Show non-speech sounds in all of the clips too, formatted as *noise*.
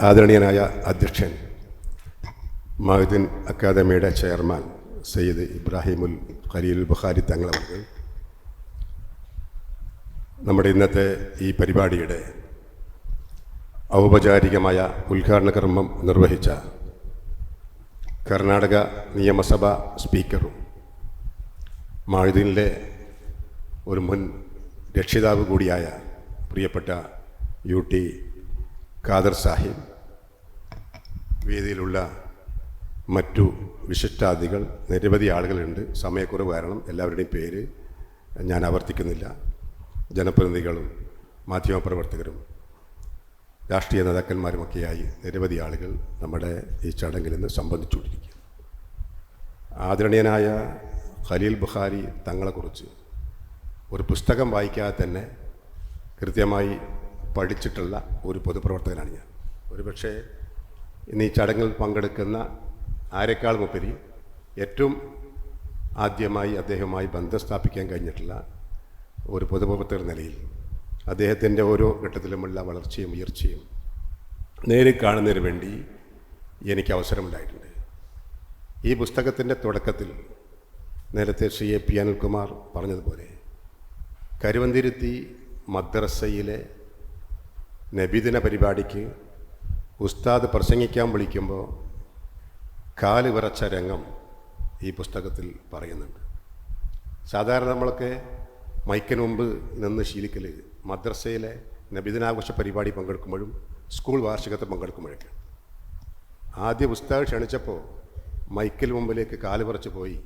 ആദരണീയനായ അധ്യക്ഷൻ മഹദിൻ അക്കാദമിയുടെ ചെയർമാൻ സയ്യിദ് ഇബ്രാഹിമുൽ ഖലീൽ ബുഖാരി തങ്ങളവർക്ക് നമ്മുടെ ഇന്നത്തെ ഈ പരിപാടിയുടെ ഔപചാരികമായ ഉദ്ഘാടന കർമ്മം നിർവഹിച്ച കർണാടക നിയമസഭാ സ്പീക്കറും മാഴുദീനിലെ ഒരു മുൻ രക്ഷിതാവ് കൂടിയായ പ്രിയപ്പെട്ട യു ടി ഖാദർ സാഹിബ് വേദിയിലുള്ള മറ്റു വിശിഷ്ടാദികൾ നിരവധി ആളുകളുണ്ട്. സമയക്കുറവ് കാരണം എല്ലാവരുടെയും പേര് ഞാൻ ആവർത്തിക്കുന്നില്ല. ജനപ്രതിനിധികളും മാധ്യമപ്രവർത്തകരും രാഷ്ട്രീയ നേതാക്കന്മാരുമൊക്കെയായി നിരവധി ആളുകൾ നമ്മുടെ ഈ ചടങ്ങിൽ നിന്ന് സംബന്ധിച്ചുകൊണ്ടിരിക്കുക ആദരണീയനായ ഖലീൽ ബുഖാരി തങ്ങളെക്കുറിച്ച് ഒരു പുസ്തകം വായിക്കാതെ തന്നെ കൃത്യമായി പഠിച്ചിട്ടുള്ള ഒരു പൊതുപ്രവർത്തകനാണ് ഞാൻ. ഒരുപക്ഷെ ഇന്ന് ഈ ചടങ്ങിൽ പങ്കെടുക്കുന്ന ആരെക്കാളും ഉപരി ഏറ്റവും ആദ്യമായി അദ്ദേഹവുമായി ബന്ധം സ്ഥാപിക്കാൻ കഴിഞ്ഞിട്ടുള്ള ഒരു പൊതുപ്രവർത്തകർ നിലയിൽ അദ്ദേഹത്തിന്റെ ഓരോ ഘട്ടത്തിലുമുള്ള വളർച്ചയും ഉയർച്ചയും നേരിൽ കാണുന്നതിന് വേണ്ടി എനിക്ക് അവസരമുണ്ടായിട്ടുണ്ട്. ഈ പുസ്തകത്തിന്റെ തുടക്കത്തിൽ നേരത്തെ ശ്രീ എ പി അനിൽകുമാർ പറഞ്ഞതുപോലെ കരുവന്തിരുത്തി മദ്രസയിലെ നബിദിന പരിപാടിക്ക് ഉസ്താദ് പ്രസംഗിക്കാൻ വിളിക്കുമ്പോൾ കാൽ വിറച്ച രംഗം ഈ പുസ്തകത്തിൽ പറയുന്നുണ്ട്. സാധാരണ നമ്മളൊക്കെ മൈക്കിന് മുമ്പ് നിന്ന് ശീലിക്കൽ മദ്രസയിലെ നബിദിനാഘോഷ പരിപാടി പങ്കെടുക്കുമ്പോഴും സ്കൂൾ വാർഷികത്തെ പങ്കെടുക്കുമ്പോഴൊക്കെ. ആദ്യ പുസ്തകം ക്ഷണിച്ചപ്പോൾ മൈക്കിൽ മുമ്പിലേക്ക് കാൽ പറച്ച് പോയി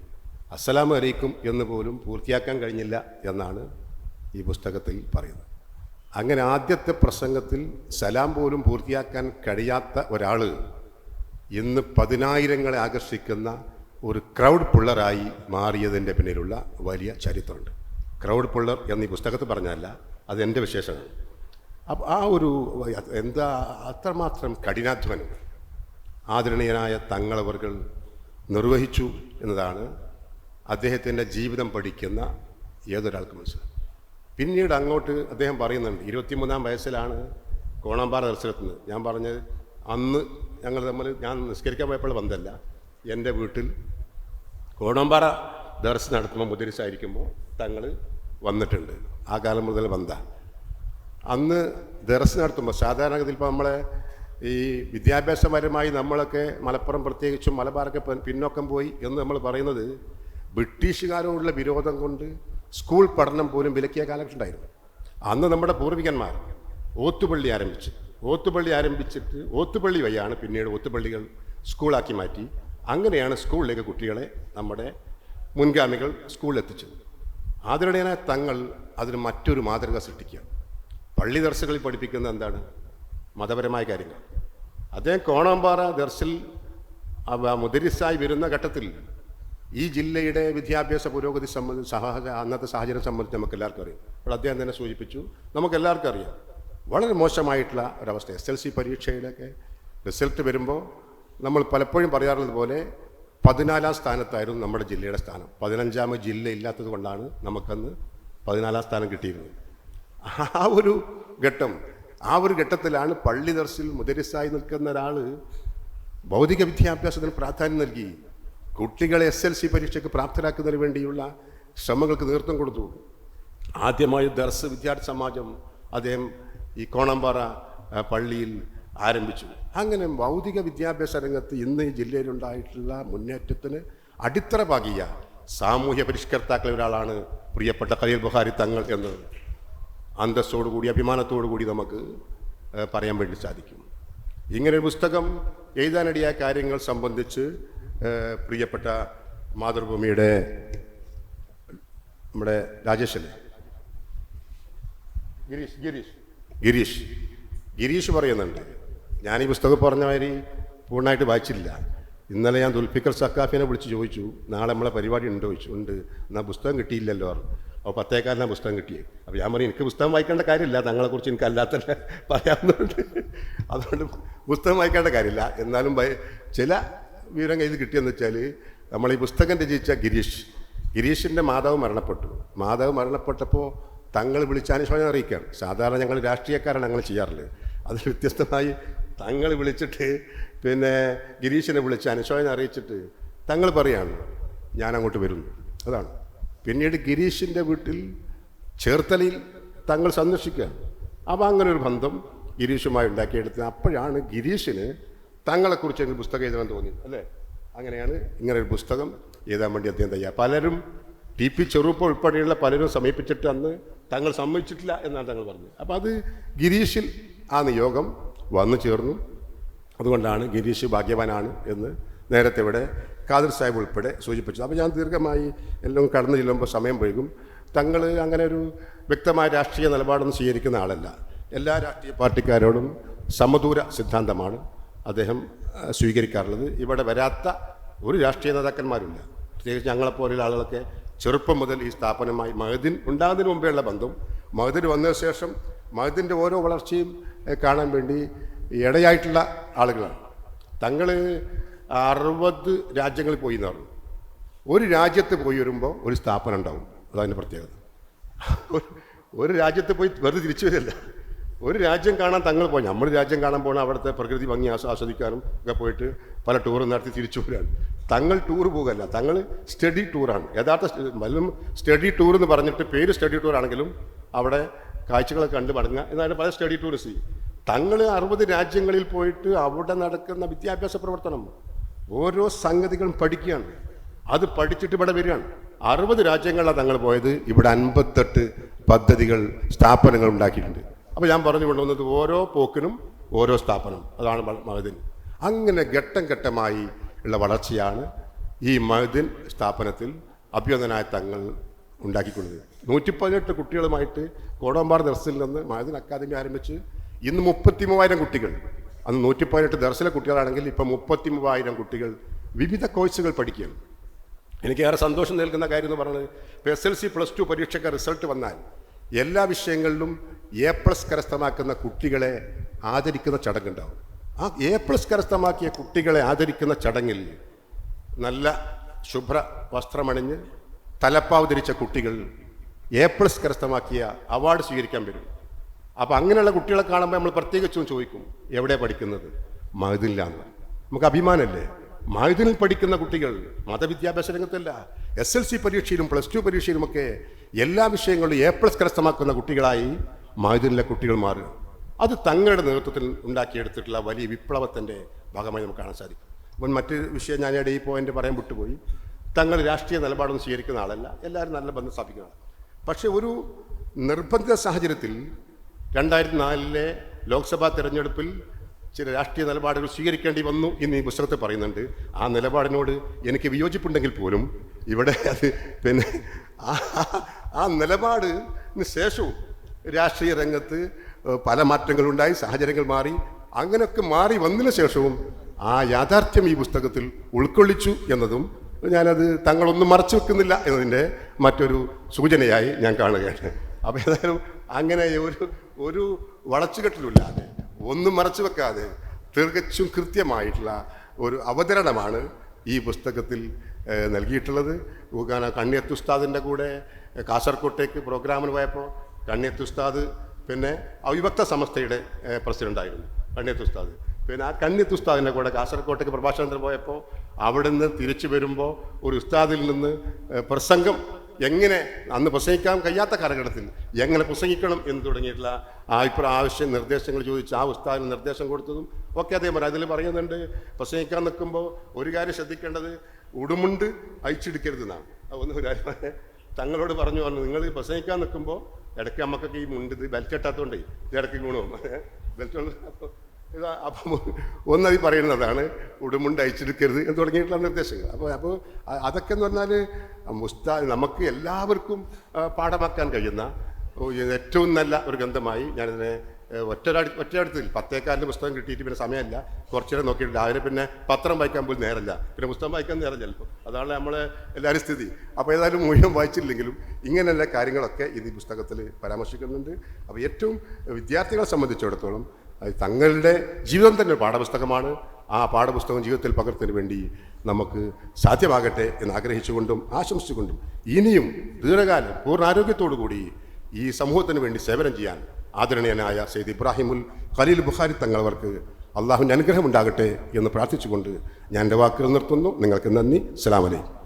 അസ്സലാമു അലൈക്കും എന്ന് പോലും പൂർത്തിയാക്കാൻ കഴിഞ്ഞില്ല എന്നാണ് ഈ പുസ്തകത്തിൽ പറയുന്നത്. അങ്ങനെ ആദ്യത്തെ പ്രസംഗത്തിൽ സലാം പോലും പൂർത്തിയാക്കാൻ കഴിയാത്ത ഒരാൾ ഇന്ന് പതിനായിരങ്ങളെ ആകർഷിക്കുന്ന ഒരു ക്രൗഡ് പുള്ളറായി മാറിയതിന്റെ പിന്നിലുള്ള വലിയ ചരിത്രമുണ്ട്. ക്രൗഡ് പുള്ളർ എന്ന് പുസ്തകത്തിൽ പറഞ്ഞല്ല അത് എന്റെ വിശേഷമാണ് അപ്പം ആ ഒരു എന്താ അത്രമാത്രം കഠിനാധ്വാനം ആദരണീയനായ തങ്ങളവർകൾ നിർവഹിച്ചു എന്നതാണ് അദ്ദേഹത്തിന്റെ ജീവിതം പഠിക്കുന്ന ഏതൊരാൾക്കും മനസ്സിലാക്കും പിന്നീട് അങ്ങോട്ട് അദ്ദേഹം പറയുന്നുണ്ട് ഇരുപത്തിമൂന്നാം വയസ്സിലാണ് കോണാമ്പാറ ദർശനത്തിന്. ഞാൻ പറഞ്ഞത് അന്ന് ഞങ്ങൾ തമ്മിൽ ഞാൻ നിസ്കരിക്കാൻ പോയപ്പോൾ വന്നല്ല എന്റെ വീട്ടിൽ കോണാമ്പാറ ദർശനം നടത്തുമ്പോൾ മുതിരിച്ചായിരിക്കുമ്പോൾ തങ്ങൾ വന്നിട്ടുണ്ട്. ആ കാലം മുതൽ വന്ന. അന്ന് ദർശനം നടത്തുമ്പോൾ സാധാരണഗതിയിൽ ഇപ്പോൾ നമ്മളെ ഈ വിദ്യാഭ്യാസപരമായി നമ്മളൊക്കെ മലപ്പുറം പ്രത്യേകിച്ചും മലബാറൊക്കെ പിന്നോക്കം പോയി എന്ന് നമ്മൾ പറയുന്നത് ബ്രിട്ടീഷുകാരോടുള്ള വിരോധം കൊണ്ട് സ്കൂൾ പഠനം പോലും വിലക്കിയ കാലഘട്ടം ഉണ്ടായിരുന്നു അന്ന് നമ്മുടെ പൂർവികന്മാർ ഓത്തുപള്ളി ആരംഭിച്ചു ഓത്തുപള്ളി ആരംഭിച്ചിട്ട് ഓത്തുപള്ളി വഴിയാണ് പിന്നീട് ഓത്തുപള്ളികൾ സ്കൂളാക്കി മാറ്റി. അങ്ങനെയാണ് സ്കൂളിലേക്ക് കുട്ടികളെ നമ്മുടെ മുൻഗാമികൾ സ്കൂളിൽ എത്തിച്ചത് ആദരണീയനായ തങ്ങൾ അതിന് മറ്റൊരു മാതൃക സൃഷ്ടിക്കുക. പള്ളി ദർശകളിൽ പഠിപ്പിക്കുന്ന എന്താണ്? മതപരമായ കാര്യങ്ങൾ. അദ്ദേഹം കോണാമ്പാറ ദർശിൽ മുദരിസായി വരുന്ന ഘട്ടത്തിൽ ഈ ജില്ലയുടെ വിദ്യാഭ്യാസ പുരോഗതി സംബന്ധിച്ച് സഹജ അന്നത്തെ സാഹചര്യം സംബന്ധിച്ച് നമുക്ക് എല്ലാവർക്കും അറിയാം. അപ്പോൾ അദ്ദേഹം തന്നെ സൂചിപ്പിച്ചു നമുക്ക് എല്ലാവർക്കും അറിയാം. വളരെ മോശമായിട്ടുള്ള ഒരവസ്ഥ. എസ് എൽ സി പരീക്ഷയിലൊക്കെ റിസൾട്ട് വരുമ്പോൾ നമ്മൾ പലപ്പോഴും പറയാറുള്ളത് പോലെ പതിനാലാം സ്ഥാനത്തായിരുന്നു നമ്മുടെ ജില്ലയുടെ സ്ഥാനം. പതിനഞ്ചാമത് ജില്ല ഇല്ലാത്തത് കൊണ്ടാണ് നമുക്കന്ന് പതിനാലാം സ്ഥാനം കിട്ടിയിരുന്നത്. ആ ഒരു ഘട്ടം ആ ഒരു ഘട്ടത്തിലാണ് പള്ളി ദർശിൽ മുദരിസായി നിൽക്കുന്ന ഒരാൾ ഭൗതിക വിദ്യാഭ്യാസത്തിന് പ്രാധാന്യം നൽകി. കുട്ടികളെ എസ് എൽ സി പരീക്ഷയ്ക്ക് പ്രാപ്തരാക്കുന്നതിന് വേണ്ടിയുള്ള ശ്രമങ്ങൾക്ക് നേതൃത്വം കൊടുത്തു ആദ്യമായി ദർസ് വിദ്യാർത്ഥി സമാജം അദ്ദേഹം ഈ കോണമ്പാറ പള്ളിയിൽ ആരംഭിച്ചു. അങ്ങനെ ഭൗതിക വിദ്യാഭ്യാസ രംഗത്ത് ഇന്ന് ഈ ജില്ലയിലുണ്ടായിട്ടുള്ള മുന്നേറ്റത്തിന് അടിത്തറ പാകിയ സാമൂഹ്യ പരിഷ്കർത്താക്കളിൽ ഒരാളാണ് പ്രിയപ്പെട്ട കലീൽ ബുഹാരി തങ്ങൾ എന്നത്. അന്തസ്സോടുകൂടി അഭിമാനത്തോടുകൂടി നമുക്ക് പറയാൻ വേണ്ടി സാധിക്കും. ഇങ്ങനെ ഒരു പുസ്തകം എഴുതാനിടയായ കാര്യങ്ങൾ സംബന്ധിച്ച് പ്രിയപ്പെട്ട മാതൃഭൂമിയുടെ നമ്മുടെ രാജേഷല്ലേ? ഗിരീഷ് ഗിരീഷ്. ഗിരീഷ്. ഗിരീഷ് പറയുന്നുണ്ട് ഞാൻ ഈ പുസ്തകം പറഞ്ഞ മാതിരി പൂർണമായിട്ട് വായിച്ചില്ല ഇന്നലെ ഞാൻ ദുൽഫിക്കർ സക്കാഫിനെ വിളിച്ച് ചോദിച്ചു നാളെ നമ്മളെ പരിപാടി ഉണ്ടോ? ചോദിച്ചു ഉണ്ട്. എന്നാൽ പുസ്തകം കിട്ടിയില്ലല്ലോ. പറഞ്ഞു അപ്പോൾ പത്തേക്കാരനാണ് പുസ്തകം കിട്ടിയത് അപ്പോൾ ഞാൻ പറയും എനിക്ക് പുസ്തകം വായിക്കേണ്ട കാര്യമില്ല. തങ്ങളെക്കുറിച്ച് എനിക്ക് അല്ലാത്ത പറയാവുന്നുണ്ട് അതുകൊണ്ട് പുസ്തകം വായിക്കേണ്ട കാര്യമില്ല. എന്നാലും ചില വിവരം കയ്യിൽ കിട്ടിയെന്ന് വെച്ചാൽ നമ്മൾ ഈ പുസ്തകം രചിച്ച ഗിരീഷ്. ഗിരീഷിന്റെ മാതാവ് മരണപ്പെട്ടു. മാതാവ് മരണപ്പെട്ടപ്പോൾ തങ്ങൾ വിളിച്ച അനുശോചനം അറിയിക്കുകയാണ് സാധാരണ ഞങ്ങൾ രാഷ്ട്രീയക്കാരാണ് ഞങ്ങൾ ചെയ്യാറുള്ളത് അതിൽ വ്യത്യസ്തമായി തങ്ങൾ വിളിച്ചിട്ട് പിന്നെ ഗിരീഷിനെ വിളിച്ച് അനുശോചനം അറിയിച്ചിട്ട് തങ്ങൾ പറയാണ് ഞാൻ അങ്ങോട്ട് വരുന്നു. അതാണ്. പിന്നീട് ഗിരീഷിന്റെ വീട്ടിൽ ചേർത്തലയിൽ തങ്ങൾ സന്ദർശിക്കുകയാണ് അപ്പോൾ അങ്ങനെ ഒരു ബന്ധം ഗിരീഷുമായി ഉണ്ടാക്കിയെടുത്തത്. അപ്പോഴാണ് ഗിരീഷിന് തങ്ങളെക്കുറിച്ച് ഒരു പുസ്തകം എഴുതണം തോന്നി അല്ലേ? അങ്ങനെയാണ് ഇങ്ങനെ ഒരു പുസ്തകം എഴുതാൻ വേണ്ടി അദ്ദേഹം തയ്യാർ പലരും ടി പി ചെറുപ്പ ഉൾപ്പെടെയുള്ള പലരും സമീപിച്ചിട്ട് അന്ന് തങ്ങൾ സമ്മതിച്ചിട്ടില്ല എന്നാണ് തങ്ങൾ പറഞ്ഞത്. അപ്പോൾ അത് ഗിരീഷിൽ ആ നിയോഗം വന്നു ചേർന്നു. അതുകൊണ്ടാണ് ഗിരീഷ് ഭാഗ്യവാനാണ് എന്ന് നേരത്തെ ഇവിടെ ഖാദിർ സാഹിബ് ഉൾപ്പെടെ സൂചിപ്പിച്ചത്. അപ്പോൾ ഞാൻ ദീർഘമായി എല്ലാം കടന്നു ചെല്ലുമ്പോൾ സമയം പോകും തങ്ങൾ അങ്ങനെ ഒരു വ്യക്തമായ രാഷ്ട്രീയ നിലപാടൊന്നും സ്വീകരിക്കുന്ന ആളല്ല. എല്ലാ രാഷ്ട്രീയ പാർട്ടിക്കാരോടും സമദൂര സിദ്ധാന്തമാണ്. അദ്ദേഹം സ്വീകരിക്കാറുള്ളത്. ഇവിടെ വരാത്ത ഒരു രാഷ്ട്രീയ നേതാക്കന്മാരുമില്ല പ്രത്യേകിച്ച് ഞങ്ങളെപ്പോലുള്ള ആളുകളൊക്കെ ചെറുപ്പം മുതൽ ഈ സ്ഥാപനമായി മഹദിൻ ഉണ്ടാകുന്നതിന് മുമ്പേയുള്ള ബന്ധം. മഹദിൻ വന്നതിന് ശേഷം മഹദിന്റെ ഓരോ വളർച്ചയും കാണാൻ വേണ്ടി ഇടയായിട്ടുള്ള ആളുകളാണ്. തങ്ങൾ അറുപത് രാജ്യങ്ങളിൽ പോയി എന്ന് പറഞ്ഞു ഒരു രാജ്യത്ത് പോയി വരുമ്പോൾ ഒരു സ്ഥാപനം ഉണ്ടാവും. അതതിന്റെ പ്രത്യേകത. ഒരു രാജ്യത്ത് പോയി വെറുതെ തിരിച്ചു വരില്ല. ഒരു രാജ്യം കാണാൻ തങ്ങൾ പോയി. നമ്മൾ രാജ്യം കാണാൻ പോകണം അവിടുത്തെ പ്രകൃതി ഭംഗി ആസ്വ- ആസ്വദിക്കാനും ഒക്കെ പോയിട്ട് പല ടൂറും നടത്തി തിരിച്ചു വരാണ് തങ്ങൾ ടൂർ പോകല്ല. തങ്ങൾ സ്റ്റഡി ടൂറാണ് യഥാർത്ഥ വല്ലതും സ്റ്റഡി ടൂർ എന്ന് പറഞ്ഞിട്ട് പേര് സ്റ്റഡി ടൂർ ആണെങ്കിലും അവിടെ കാഴ്ചകളെ കണ്ട് മടങ്ങുക എന്നാണ് പല സ്റ്റഡി ടൂറിസ്റ്റ് തങ്ങൾ അറുപത് രാജ്യങ്ങളിൽ പോയിട്ട് അവിടെ നടക്കുന്ന വിദ്യാഭ്യാസ പ്രവർത്തനം ഓരോ സംഗതികളും പഠിക്കുകയാണ്. അത് പഠിച്ചിട്ട് ഇവിടെ വരികയാണ്. അറുപത് രാജ്യങ്ങളിലാണ് തങ്ങൾ പോയത്. ഇവിടെ അൻപത്തെട്ട് പദ്ധതികൾ സ്ഥാപനങ്ങൾ ഉണ്ടാക്കിയിട്ടുണ്ട്. അപ്പോൾ ഞാൻ പറഞ്ഞു കൊണ്ടുവന്നത് ഓരോ പോക്കിനും ഓരോ സ്ഥാപനം. അതാണ് മഹദിൻ. അങ്ങനെ ഘട്ടം ഘട്ടമായി ഉള്ള വളർച്ചയാണ് ഈ മഹദിൻ സ്ഥാപനത്തിൽ അഭ്യുദനായ തങ്ങൾ ഉണ്ടാക്കിക്കൊണ്ടത് നൂറ്റി പതിനെട്ട് കുട്ടികളുമായിട്ട് കോടമ്പാട് ദർസിൽ നിന്ന് മഹദിൻ അക്കാദമി ആരംഭിച്ച് ഇന്ന് മുപ്പത്തി മൂവായിരം കുട്ടികൾ. അന്ന് നൂറ്റി പതിനെട്ട് ദർശന കുട്ടികളാണെങ്കിൽ ഇപ്പം മുപ്പത്തി മൂവായിരം കുട്ടികൾ വിവിധ കോഴ്സുകൾ പഠിക്കുകയാണ്. എനിക്ക് ഏറെ സന്തോഷം നൽകുന്ന കാര്യം എന്ന് പറയുന്നത് ഇപ്പോൾ S L C plus two പരീക്ഷയ്ക്ക് റിസൾട്ട് വന്നാൽ എല്ലാ വിഷയങ്ങളിലും എ പ്ലസ് കരസ്ഥമാക്കുന്ന കുട്ടികളെ ആദരിക്കുന്ന ചടങ്ങുണ്ടാവും. ആ എ പ്ലസ് കരസ്ഥമാക്കിയ കുട്ടികളെ ആദരിക്കുന്ന ചടങ്ങിൽ നല്ല ശുഭ്ര വസ്ത്രമണിഞ്ഞ് തലപ്പാവ് ധരിച്ച കുട്ടികൾ എ പ്ലസ് കരസ്ഥമാക്കിയ അവാർഡ് സ്വീകരിക്കാൻ വരും. അപ്പോൾ അങ്ങനെയുള്ള കുട്ടികളെ കാണുമ്പോൾ നമ്മൾ പ്രത്യേകിച്ചും ചോദിക്കും എവിടെ പഠിക്കുന്നത്? മഹദില്ലാന്ന് നമുക്ക് അഭിമാനമല്ലേ മഹദിനിൽ പഠിക്കുന്ന കുട്ടികൾ മതവിദ്യാഭ്യാസ രംഗത്തല്ല എസ് എൽ സി പരീക്ഷയിലും പ്ലസ് ടു പരീക്ഷയിലുമൊക്കെ എല്ലാ വിഷയങ്ങളിലും എ പ്ലസ് കരസ്ഥമാക്കുന്ന കുട്ടികളായി മഹദിനിലെ കുട്ടികൾ മാറുക. അത് തങ്ങളുടെ നേതൃത്വത്തിൽ ഉണ്ടാക്കിയെടുത്തിട്ടുള്ള വലിയ വിപ്ലവത്തിന്റെ ഭാഗമായി നമുക്ക് കാണാൻ സാധിക്കും. അപ്പം മറ്റൊരു വിഷയം ഞാൻ ഈ പോയിന്റ് പറയാൻ വിട്ടുപോയി. തങ്ങൾ രാഷ്ട്രീയ നിലപാടൊന്നും സ്വീകരിക്കുന്ന ആളല്ല എല്ലാവരും നല്ല ബന്ധം സ്ഥാപിക്കുന്ന പക്ഷേ ഒരു നിർബന്ധിത സാഹചര്യത്തിൽ രണ്ടായിരത്തി നാലിലെ ലോക്സഭാ തെരഞ്ഞെടുപ്പിൽ ചില രാഷ്ട്രീയ നിലപാടുകൾ സ്വീകരിക്കേണ്ടി വന്നു എന്ന് ഈ പുസ്തകത്തിൽ പറയുന്നുണ്ട്. ആ നിലപാടിനോട് എനിക്ക് വിയോജിപ്പുണ്ടെങ്കിൽ പോലും ഇവിടെ അത് പിന്നെ ആ- നിലപാടിന് ശേഷവും രാഷ്ട്രീയ രംഗത്ത് പല മാറ്റങ്ങളുണ്ടായി സാഹചര്യങ്ങൾ മാറി. അങ്ങനെയൊക്കെ മാറി വന്നതിന് ശേഷവും ആ യാഥാർത്ഥ്യം ഈ പുസ്തകത്തിൽ ഉൾക്കൊള്ളിച്ചു എന്നതും ഞാനത് തങ്ങളൊന്നും മറച്ചു വെക്കുന്നില്ല എന്നതിന്റെ മറ്റൊരു സൂചനയായി ഞാൻ കാണുകയാണ്. അപ്പോൾ ഏതായാലും അങ്ങനെ ഒരു ഒരു വളച്ചുകെട്ടലുമില്ലാതെ ഒന്നും മറച്ചു വെക്കാതെ തികച്ചും കൃത്യമായിട്ടുള്ള ഒരു അവതരണമാണ് ഈ പുസ്തകത്തിൽ നൽകിയിട്ടുള്ളത്. കണ്ണിയത്ത് ഉസ്താദിന്റെ കൂടെ കാസർകോട്ടേക്ക് പ്രോഗ്രാമിന് പോയപ്പോൾ കണ്ണിയത്ത് ഉസ്താദ് പിന്നെ അവിഭക്ത സമസ്തയുടെ പ്രസിഡന്റായിരുന്നു കണ്ണിയത്ത് ഉസ്താദ്. പിന്നെ ആ കണ്ണിയത്ത് ഉസ്താദിന്റെ കൂടെ കാസർകോട്ടേക്ക് പ്രഭാഷണത്തിന് പോയപ്പോൾ അവിടെ നിന്ന് തിരിച്ചു വരുമ്പോൾ ഒരു ഉസ്താദിൽ നിന്ന് പ്രസംഗം എങ്ങനെ അന്ന് പ്രസംഗിക്കാൻ കഴിയാത്ത കാലഘട്ടത്തിൽ എങ്ങനെ പ്രസംഗിക്കണം എന്ന് തുടങ്ങിയിട്ടുള്ള ഇപ്പം ആവശ്യം നിർദ്ദേശങ്ങൾ ചോദിച്ച് ആ ഉസ്താദിന് നിർദ്ദേശം കൊടുത്തതും ഒക്കെ അതേ പറയും അതിൽ പറയുന്നുണ്ട്. പ്രസംഗിക്കാൻ നിൽക്കുമ്പോൾ ഒരു കാര്യം ശ്രദ്ധിക്കേണ്ടത് ഉടുമുണ്ട് അയച്ചെടുക്കരുതെന്നാണ് ഒന്ന് ഒരു തങ്ങളോട് പറഞ്ഞു പറഞ്ഞു നിങ്ങൾ പ്രസംഗിക്കാൻ നിൽക്കുമ്പോൾ ഇടയ്ക്ക് നമുക്കൊക്കെ ഈ മുണ്ട് ഇത് ബെൽറ്റ് ഇട്ടാത്തതുകൊണ്ട് ഇത് ഇടയ്ക്ക് ഗുണവും. *laughs* ബെൽറ്റ് ഇതാ അപ്പം ഒന്നതി പറയുന്നതാണ് ഉടുമുണ്ട് അയച്ചെടുക്കരുത് എന്ന് തുടങ്ങിയിട്ടുള്ള നിർദ്ദേശങ്ങൾ. അപ്പോൾ അപ്പോൾ അതൊക്കെ എന്ന് പറഞ്ഞാൽ മുസ്താ നമുക്ക് എല്ലാവർക്കും പാഠമാക്കാൻ കഴിയുന്ന ഏറ്റവും നല്ല ഒരു ഗ്രന്ഥമായി ഞാനിതിനെ ഒറ്റരാടി ഒറ്റയടുത്തിൽ പത്തേക്കാലിന്റെ പുസ്തകം കിട്ടിയിട്ട് പിന്നെ സമയമില്ല. കുറച്ചേരം നോക്കിയിട്ട് രാവിലെ പിന്നെ പത്രം വായിക്കാൻ പോലും നേരമില്ല പിന്നെ പുസ്തകം വായിക്കാൻ നേരം ചിലപ്പോൾ. അതാണ് നമ്മളെ എല്ലാവരും സ്ഥിതി. അപ്പോൾ ഏതായാലും മുഴുവൻ വായിച്ചില്ലെങ്കിലും ഇങ്ങനെയുള്ള കാര്യങ്ങളൊക്കെ ഇത് പുസ്തകത്തിൽ പരാമർശിക്കുന്നുണ്ട്. അപ്പോൾ ഏറ്റവും വിദ്യാർത്ഥികളെ സംബന്ധിച്ചിടത്തോളം അത് തങ്ങളുടെ ജീവിതം തന്നെ പാഠപുസ്തകമാണ്. ആ പാഠപുസ്തകം ജീവിതത്തിൽ പകർത്തിന് വേണ്ടി നമുക്ക് സാധ്യമാകട്ടെ എന്ന് ആഗ്രഹിച്ചുകൊണ്ടും ആശംസിച്ചുകൊണ്ടും ഇനിയും ദീർഘകാലം പൂർണാരോഗ്യത്തോടു കൂടി ഈ സമൂഹത്തിന് വേണ്ടി സേവനം ചെയ്യാൻ ആദരണീയനായ സെയ്ദ് ഇബ്രാഹിമുൽ ഖലീൽ ബുഖാരി തങ്ങളവർക്ക് അള്ളാഹുവിന്റെ അനുഗ്രഹം ഉണ്ടാകട്ടെ എന്ന് പ്രാർത്ഥിച്ചുകൊണ്ട് ഞാൻ എന്റെ വാക്കുകൾ നിർത്തുന്നു. നിങ്ങൾക്ക് നന്ദി. അസ്സലാമു അലൈക്കും.